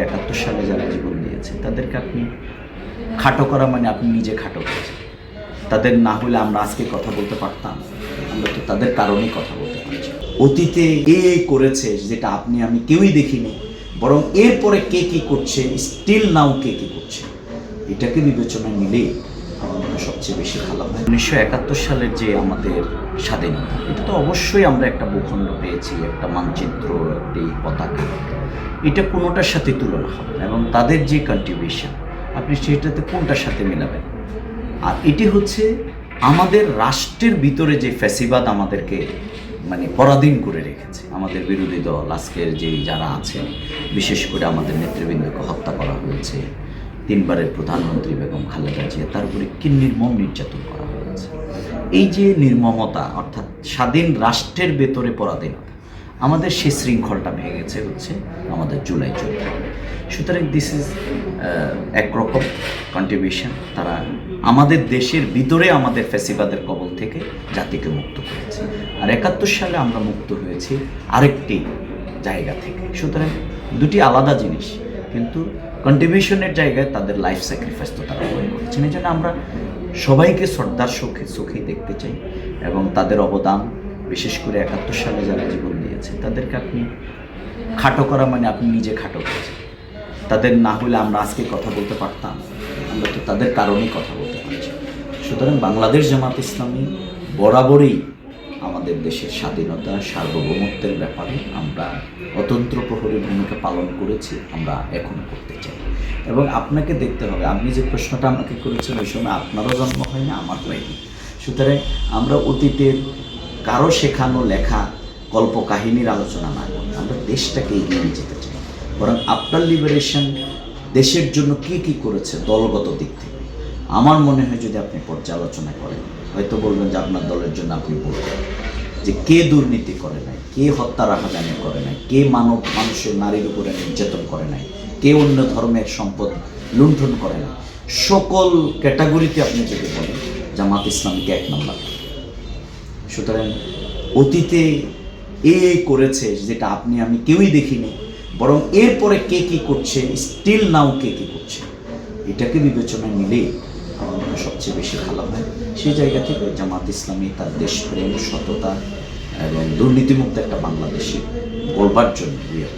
একাত্তর সালে যারা জীবন দিয়েছে, তাদেরকে আপনি খাটো করা মানে আপনি নিজে খাটো করেছেন। তাদের না হলে আমরা আজকে কথা বলতে পারতাম আমরা তো তাদের কারণেই কথা বলতে পারছি অতীতে এ করেছে যেটা আপনি, আমি কেউই দেখিনি। বরং এরপরে কে কি করছে স্টিল নাও কে কি করছে, এটাকে বিবেচনায় নিলেই সবচেয়ে বেশি ভালো হয়। উনিশশো একাত্তর সালের যে আমাদের স্বাধীনতা এটা তো অবশ্যই আমরা একটা ভূখণ্ড পেয়েছি, একটা মানচিত্র, একটি পতাকা। এটা কোনোটার সাথে তুলনা হবে না এবং তাদের যে কন্ট্রিবিউশন আপনি সেটাতে কোনটার সাথে মেলাবেন? আর এটি হচ্ছে আমাদের রাষ্ট্রের ভিতরে যে ফ্যাসিবাদ আমাদেরকে মানে পরাধীন করে রেখেছে। আমাদের বিরোধী দল, আজকের যে যারা আছেন, বিশেষ করে আমাদের নেতৃবৃন্দকে হত্যা করা হয়েছে তিনবারের প্রধানমন্ত্রী বেগম খালেদা জিয়া, তার উপরে কি নির্মম নির্যাতন করা হয়েছে। এই যে নির্মমতা, অর্থাৎ স্বাধীন রাষ্ট্রের ভেতরে পরাধীনতা, আমাদের সে শৃঙ্খলটা ভেঙেছে হচ্ছে আমাদের জুলাই যুদ্ধ। সুতরাং দিস ইজ একরকম কন্ট্রিবিউশন তারা আমাদের দেশের ভিতরে আমাদের ফ্যাসিবাদের কবল থেকে জাতিকে মুক্ত করেছে। আর একাত্তর সালে আমরা মুক্ত হয়েছি আরেকটি জায়গা থেকে। সুতরাং দুটি আলাদা জিনিস, কিন্তু কন্ট্রিবিউশনের জায়গায় তাদের লাইফ স্যাক্রিফাইস তো তারা বহন করেছেন এই জন্য আমরা সবাইকে শ্রদ্ধার সুখে সুখেই দেখতে চাই এবং তাদের অবদান, বিশেষ করে একাত্তর সালে যারা জীবন দিয়েছে, তাদেরকে আপনি খাটো করা মানে আপনি নিজে খাটো করেছেন। তাদের না হলে আমরা আজকে কথা বলতে পারতাম আমরা তো তাদের কারণেই কথা বলতে পারছি। সুতরাং বাংলাদেশ জামাত ইসলামী বরাবরই আমাদের দেশের স্বাধীনতা, সার্বভৌমত্বের ব্যাপারে আমরা অতন্ত্র প্রহরী ভূমিকা পালন করেছি, আমরা এখনও করতে চাই। এবং আপনাকে দেখতে হবে, আপনি যে প্রশ্নটা আমাকে করেছেন ওই সময় আপনারও জন্ম হয়নি আমার হয়নি সুতরাং আমরা অতীতের কারও শেখানো লেখা, গল্প, কাহিনীর আলোচনা না করি, আমরা দেশটাকে এগিয়ে নিয়ে যেতে চাই। বরং আফটার লিবারেশন দেশের জন্য কি কি করেছে দলগত দিক থেকে? আমার মনে হয় যদি আপনি পর্যালোচনা করেন, হয়তো বলবেন যে আপনার দলের জন্য আপনি বলবেন। যে কে দুর্নীতি করে নাই, কে হত্যা রাহাজানি করে নাই, কে মানব, মানুষের নারীর উপরে নির্যাতন করে নাই, কে অন্য ধর্মের সম্পদ লুণ্ঠন করে নাই, সকল ক্যাটাগরিতে আপনি যদি বলেন, জামাত ইসলামকে এক নম্বর। সুতরাং অতীতে এ করেছে যেটা আপনি, আমি কেউই দেখিনি, বরং এরপরে কে কি করছে স্টিল নাও কে কি করছে, এটাকে বিবেচনায় নিলেই সবচেয়ে বেশি ভালো হয়। সেই জায়গা থেকে জামাত ইসলামী তার দেশপ্রেম, সততা এবং দুর্নীতিমুক্ত একটা বাংলাদেশে গড়বার জন্য উই আর